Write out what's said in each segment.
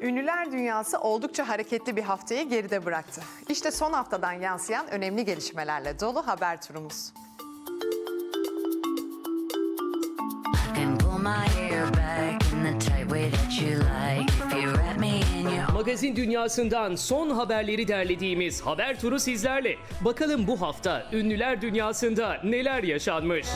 Ünlüler dünyası oldukça hareketli bir haftayı geride bıraktı. İşte son haftadan yansıyan önemli gelişmelerle dolu haber turumuz. Magazin dünyasından son haberleri derlediğimiz haber turu sizlerle. Bakalım bu hafta ünlüler dünyasında neler yaşanmış?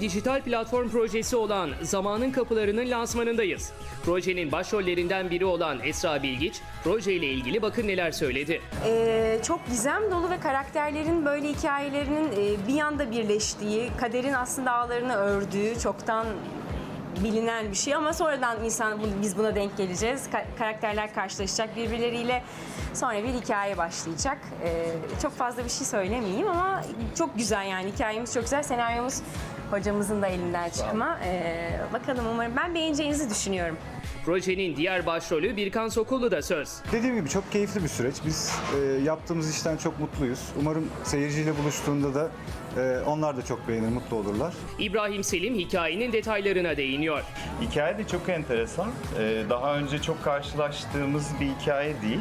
Dijital platform projesi olan Zamanın Kapıları'nın lansmanındayız. Projenin başrollerinden biri olan Esra Bilgiç, projeyle ilgili bakın neler söyledi. Ee, çok gizem dolu ve karakterlerin böyle hikayelerinin e, bir yanda birleştiği, kaderin aslında ağlarını ördüğü çoktan bilinen bir şey ama sonradan insan biz buna denk geleceğiz. Ka- karakterler karşılaşacak birbirleriyle. Sonra bir hikaye başlayacak. Ee, çok fazla bir şey söylemeyeyim ama çok güzel yani hikayemiz çok güzel. Senaryomuz hocamızın da elinden çıkma. Ee, bakalım umarım ben beğeneceğinizi düşünüyorum. Projenin diğer başrolü Birkan Sokullu da söz. Dediğim gibi çok keyifli bir süreç. Biz e, yaptığımız işten çok mutluyuz. Umarım seyirciyle buluştuğunda da e, onlar da çok beğenir, mutlu olurlar. İbrahim Selim hikayenin detaylarına değiniyor. Hikaye de çok enteresan. Ee, daha önce çok karşılaştığımız bir hikaye değil.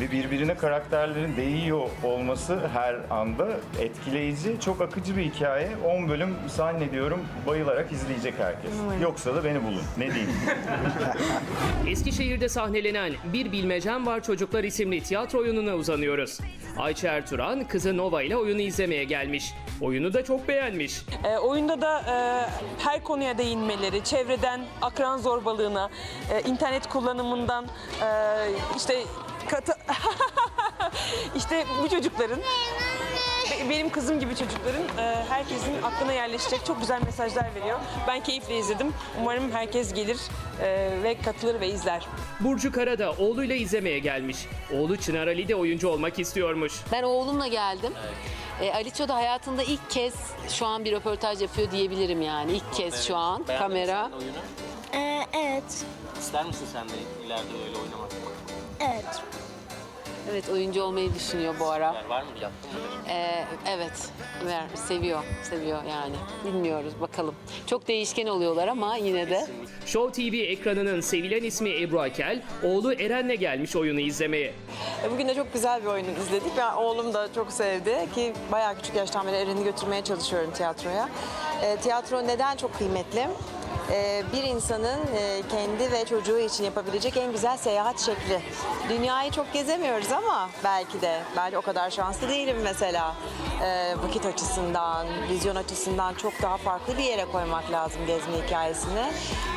Ve birbirine karakterlerin değiyor olması her anda etkileyici, çok akıcı bir hikaye. 10 bölüm zannediyorum bayılarak izleyecek herkes. Yoksa da beni bulun. Ne diyeyim? Eskişehir'de sahnelenen Bir Bilmecem Var Çocuklar isimli tiyatro oyununa uzanıyoruz. Ayça Ertuğran kızı Nova ile oyunu izlemeye gelmiş. Oyunu da çok beğenmiş. E, oyunda da e, her konuya değinmeleri, çevreden akran zorbalığına, e, internet kullanımından, e, işte katı... işte bu çocukların, be- benim kızım gibi çocukların e, herkesin aklına yerleşecek çok güzel mesajlar veriyor. Ben keyifle izledim. Umarım herkes gelir e, ve katılır ve izler. Burcu Kara da oğluyla izlemeye gelmiş. Oğlu Çınar Ali de oyuncu olmak istiyormuş. Ben oğlumla geldim. E, Aliço da hayatında ilk kez şu an bir röportaj yapıyor diyebilirim yani. İlk kez şu an kamera. Ee, evet. İster misin sen de ileride öyle oynamak? Evet. Evet oyuncu olmayı düşünüyor bu ara. Yani var mı? Yaptın mı? E, evet ver, seviyor, seviyor yani. Bilmiyoruz bakalım. Çok değişken oluyorlar ama yine de. Show TV ekranının sevilen ismi Ebru Akel, oğlu Eren'le gelmiş oyunu izlemeye. E, Bugün de çok güzel bir oyun izledik. Ben oğlum da çok sevdi ki bayağı küçük yaştan beri Eren'i götürmeye çalışıyorum tiyatroya. E, tiyatro neden çok kıymetli? E, bir insanın e, kendi ve çocuğu için yapabilecek en güzel seyahat şekli. Dünyayı çok gezemiyoruz ama belki de, belki o kadar şanslı değilim mesela. E, vakit açısından, vizyon açısından çok daha farklı bir yere koymak lazım gezme hikayesini.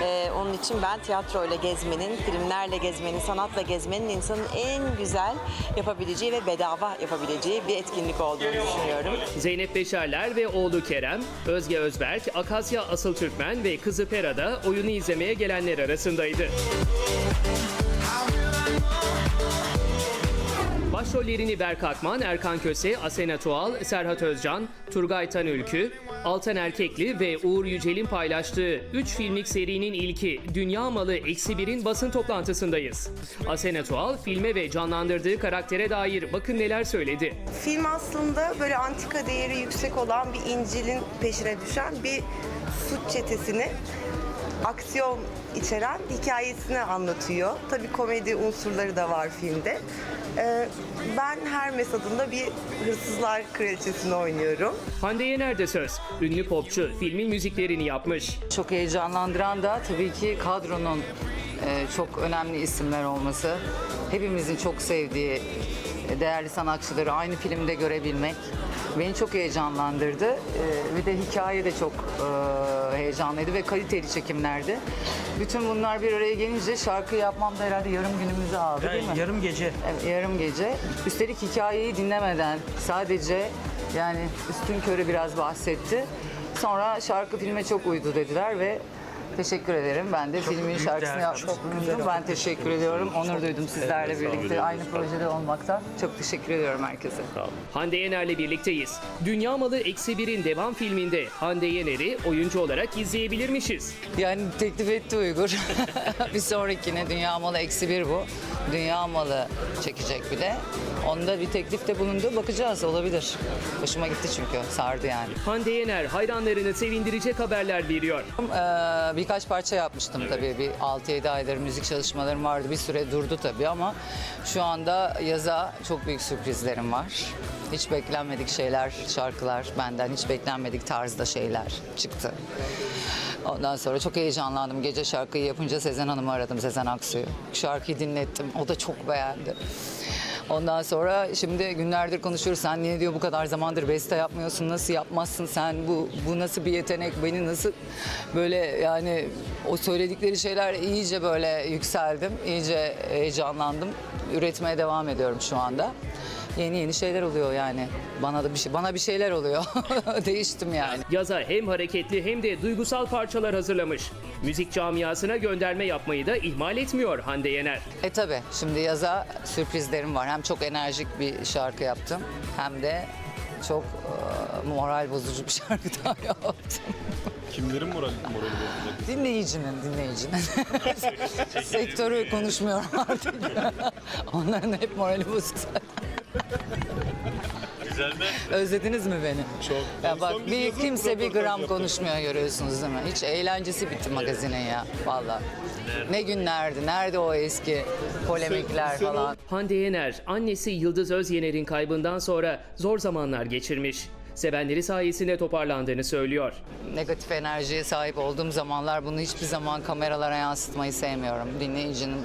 E, onun için ben tiyatro ile gezmenin, filmlerle gezmenin, sanatla gezmenin insanın en güzel yapabileceği ve bedava yapabileceği bir etkinlik olduğunu düşünüyorum. Zeynep Beşerler ve oğlu Kerem, Özge Özberk, Akasya Asıl Türkmen ve kızı Pera da oyunu izlemeye gelenler arasındaydı. Başrollerini Berk Akman, Erkan Köse, Asena Tuğal, Serhat Özcan, Turgay Tanülkü, Altan Erkekli ve Uğur Yücel'in paylaştığı 3 filmlik serinin ilki Dünya Malı Eksi Bir'in basın toplantısındayız. Asena Tuğal filme ve canlandırdığı karaktere dair bakın neler söyledi. Film aslında böyle antika değeri yüksek olan bir İncil'in peşine düşen bir suç çetesini aksiyon içeren hikayesini anlatıyor. Tabii komedi unsurları da var filmde. Ee, ben Hermes adında bir hırsızlar kraliçesini oynuyorum. Hande Yener de söz. Ünlü popçu filmin müziklerini yapmış. Çok heyecanlandıran da tabii ki kadronun e, çok önemli isimler olması. Hepimizin çok sevdiği e, değerli sanatçıları aynı filmde görebilmek beni çok heyecanlandırdı. E, Ve de hikaye de çok e, heyecanlıydı ve kaliteli çekimlerdi. Bütün bunlar bir araya gelince şarkı yapmam da herhalde yarım günümüzü aldı değil mi? yarım gece. Evet, yarım gece. Üstelik hikayeyi dinlemeden sadece yani üstün körü biraz bahsetti. Sonra şarkı filme çok uydu dediler ve teşekkür ederim. Ben de filmin şarkısını yapmış bulundum. Ben teşekkür ediyorum. Onur duydum sizlerle birlikte aynı projede olmaktan. Çok teşekkür ediyorum herkese. Hande Yener'le birlikteyiz. Dünya Malı Eksi Bir'in devam filminde Hande Yener'i oyuncu olarak izleyebilirmişiz. Yani teklif etti Uygur. bir sonrakine Dünya Malı Eksi Bir bu. Dünya malı çekecek bir de. Onda bir teklifte bulundu. Bakacağız olabilir. Hoşuma gitti çünkü. Sardı yani. Hande Yener hayranlarını sevindirecek haberler veriyor. Ee, birkaç parça yapmıştım tabii. Bir 6-7 aydır müzik çalışmalarım vardı. Bir süre durdu tabii ama şu anda yaza çok büyük sürprizlerim var. Hiç beklenmedik şeyler, şarkılar benden hiç beklenmedik tarzda şeyler çıktı. Ondan sonra çok heyecanlandım. Gece şarkıyı yapınca Sezen Hanım'ı aradım, Sezen Aksu'yu. Şarkıyı dinlettim. O da çok beğendi. Ondan sonra şimdi günlerdir konuşuyoruz. Sen niye diyor bu kadar zamandır beste yapmıyorsun? Nasıl yapmazsın sen? Bu bu nasıl bir yetenek? Beni nasıl böyle yani o söyledikleri şeyler iyice böyle yükseldim. iyice heyecanlandım. Üretmeye devam ediyorum şu anda. Yeni yeni şeyler oluyor yani. Bana da bir şey bana bir şeyler oluyor. Değiştim yani. Yaza hem hareketli hem de duygusal parçalar hazırlamış. Müzik camiasına gönderme yapmayı da ihmal etmiyor Hande Yener. E tabi şimdi yaza sürprizlerim var. Hem çok enerjik bir şarkı yaptım hem de çok e, moral bozucu bir şarkı daha yaptım. Kimlerin morali, morali bozulacak? Dinleyicinin, dinleyicinin. Sektörü konuşmuyorum artık. Onların hep morali bozuk. Güzel mi? Özlediniz mi beni? Çok. Ya bak bir kimse bir gram konuşmuyor görüyorsunuz değil mi? Hiç eğlencesi bitti magazinin ya valla. Ne günlerdi, nerede o eski polemikler Sen- sen o- falan. Hande Yener, annesi Yıldız Özyener'in kaybından sonra zor zamanlar geçirmiş. Sevenleri sayesinde toparlandığını söylüyor. negatif enerjiye sahip olduğum zamanlar bunu hiçbir zaman kameralara yansıtmayı sevmiyorum. Dinleyicinin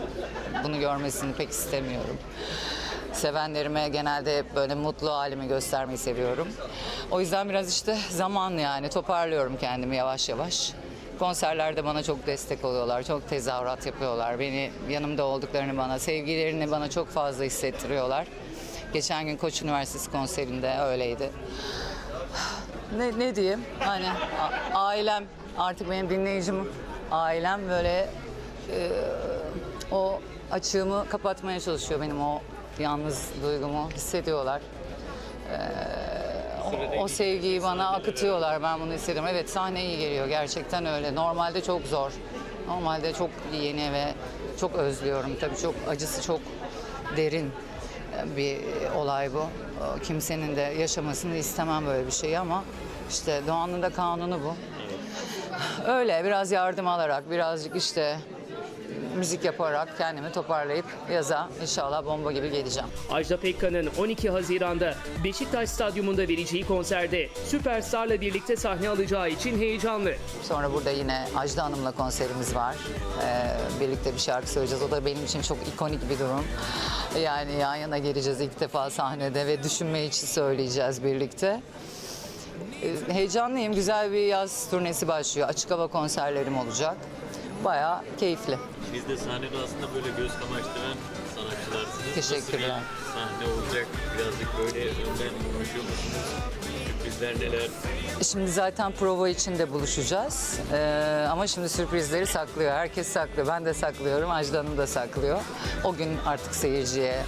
bunu görmesini pek istemiyorum. Sevenlerime genelde böyle mutlu halimi göstermeyi seviyorum. O yüzden biraz işte zaman yani toparlıyorum kendimi yavaş yavaş. Konserlerde bana çok destek oluyorlar, çok tezahürat yapıyorlar. Beni yanımda olduklarını bana, sevgilerini bana çok fazla hissettiriyorlar. Geçen gün Koç Üniversitesi konserinde öyleydi ne, ne diyeyim hani ailem artık benim dinleyicim ailem böyle e, o açığımı kapatmaya çalışıyor benim o yalnız duygumu hissediyorlar. E, o, o sevgiyi bana akıtıyorlar ben bunu hissediyorum. Evet sahne iyi geliyor gerçekten öyle. Normalde çok zor. Normalde çok yeni ve çok özlüyorum. Tabii çok acısı çok derin bir olay bu. Kimsenin de yaşamasını istemem böyle bir şeyi ama işte doğanın da kanunu bu. Öyle biraz yardım alarak, birazcık işte müzik yaparak kendimi toparlayıp yaza inşallah bomba gibi geleceğim. Ajda Pekkan'ın 12 Haziran'da Beşiktaş Stadyumunda vereceği konserde Süperstar'la birlikte sahne alacağı için heyecanlı. Sonra burada yine Ajda Hanım'la konserimiz var. Ee, birlikte bir şarkı söyleyeceğiz. O da benim için çok ikonik bir durum. Yani yan yana geleceğiz ilk defa sahnede ve düşünme içi söyleyeceğiz birlikte. Ee, heyecanlıyım. Güzel bir yaz turnesi başlıyor. Açık hava konserlerim olacak. Bayağı keyifli. Biz de sahnede aslında böyle göz kamaştıran sanatçılarsınız. Teşekkürler. Nasıl bir sahne olacak? Birazcık böyle önden konuşuyor musunuz? Sürprizler neler? Şimdi zaten prova için de buluşacağız. Ee, ama şimdi sürprizleri saklıyor. Herkes saklıyor. Ben de saklıyorum. Ajda Hanım da saklıyor. O gün artık seyirciye,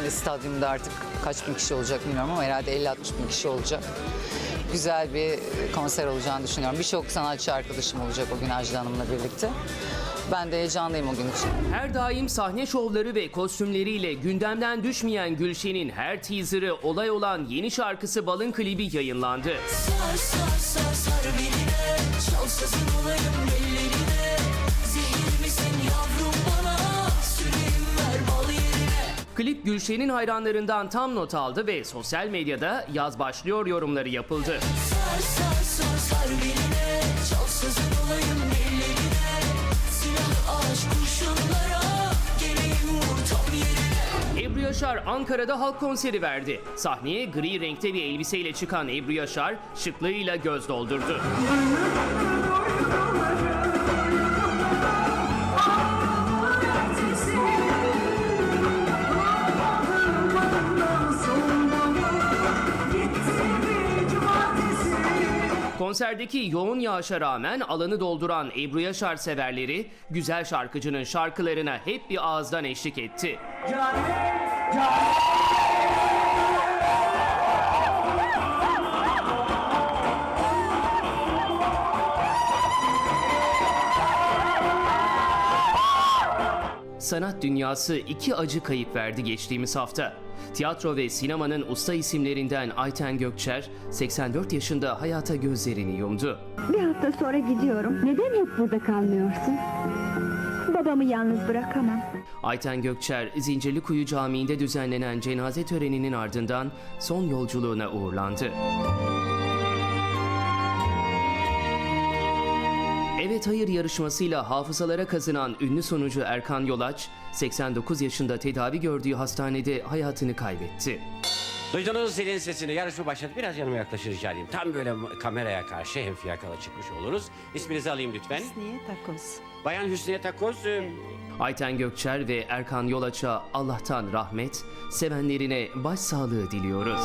yine stadyumda artık kaç bin kişi olacak bilmiyorum ama herhalde 50-60 bin kişi olacak. Güzel bir konser olacağını düşünüyorum. Birçok sanatçı arkadaşım olacak o gün Ajda Hanım'la birlikte. Ben de heyecanlıyım o gün için. Her daim sahne şovları ve kostümleriyle gündemden düşmeyen Gülşen'in her teaserı olay olan yeni şarkısı Balın klibi yayınlandı. Sar sar sar sar beline Çal sazın olayım ellerine Klip Gülşen'in hayranlarından tam not aldı ve sosyal medyada yaz başlıyor yorumları yapıldı. Sar sar sar sar beline Çal sazın olayım ellerine Silah aşk kurşunlara Geleyim vur tam yerine Ebru Yaşar Ankara'da halk konseri verdi. Sahneye gri renkte bir elbiseyle çıkan Ebru Yaşar şıklığıyla göz doldurdu. Konserdeki yoğun yağışa rağmen alanı dolduran Ebru Yaşar severleri güzel şarkıcının şarkılarına hep bir ağızdan eşlik etti. sanat dünyası iki acı kayıp verdi geçtiğimiz hafta. Tiyatro ve sinemanın usta isimlerinden Ayten Gökçer 84 yaşında hayata gözlerini yumdu. Bir hafta sonra gidiyorum. Neden hep burada kalmıyorsun? Babamı yalnız bırakamam. Ayten Gökçer, Zincirlikuyu Camii'nde düzenlenen cenaze töreninin ardından son yolculuğuna uğurlandı. Evet Hayır yarışmasıyla hafızalara kazınan ünlü sonucu Erkan Yolaç, 89 yaşında tedavi gördüğü hastanede hayatını kaybetti. Duydunuz zilin sesini. Yarışma başladı. Biraz yanıma yaklaşır rica edeyim. Tam böyle kameraya karşı hem fiyakalı çıkmış oluruz. İsminizi alayım lütfen. Niye takoz? Bayan Hüsniye Takoz. e, Ayten Gökçer ve Erkan Yolaç'a Allah'tan rahmet, sevenlerine başsağlığı diliyoruz.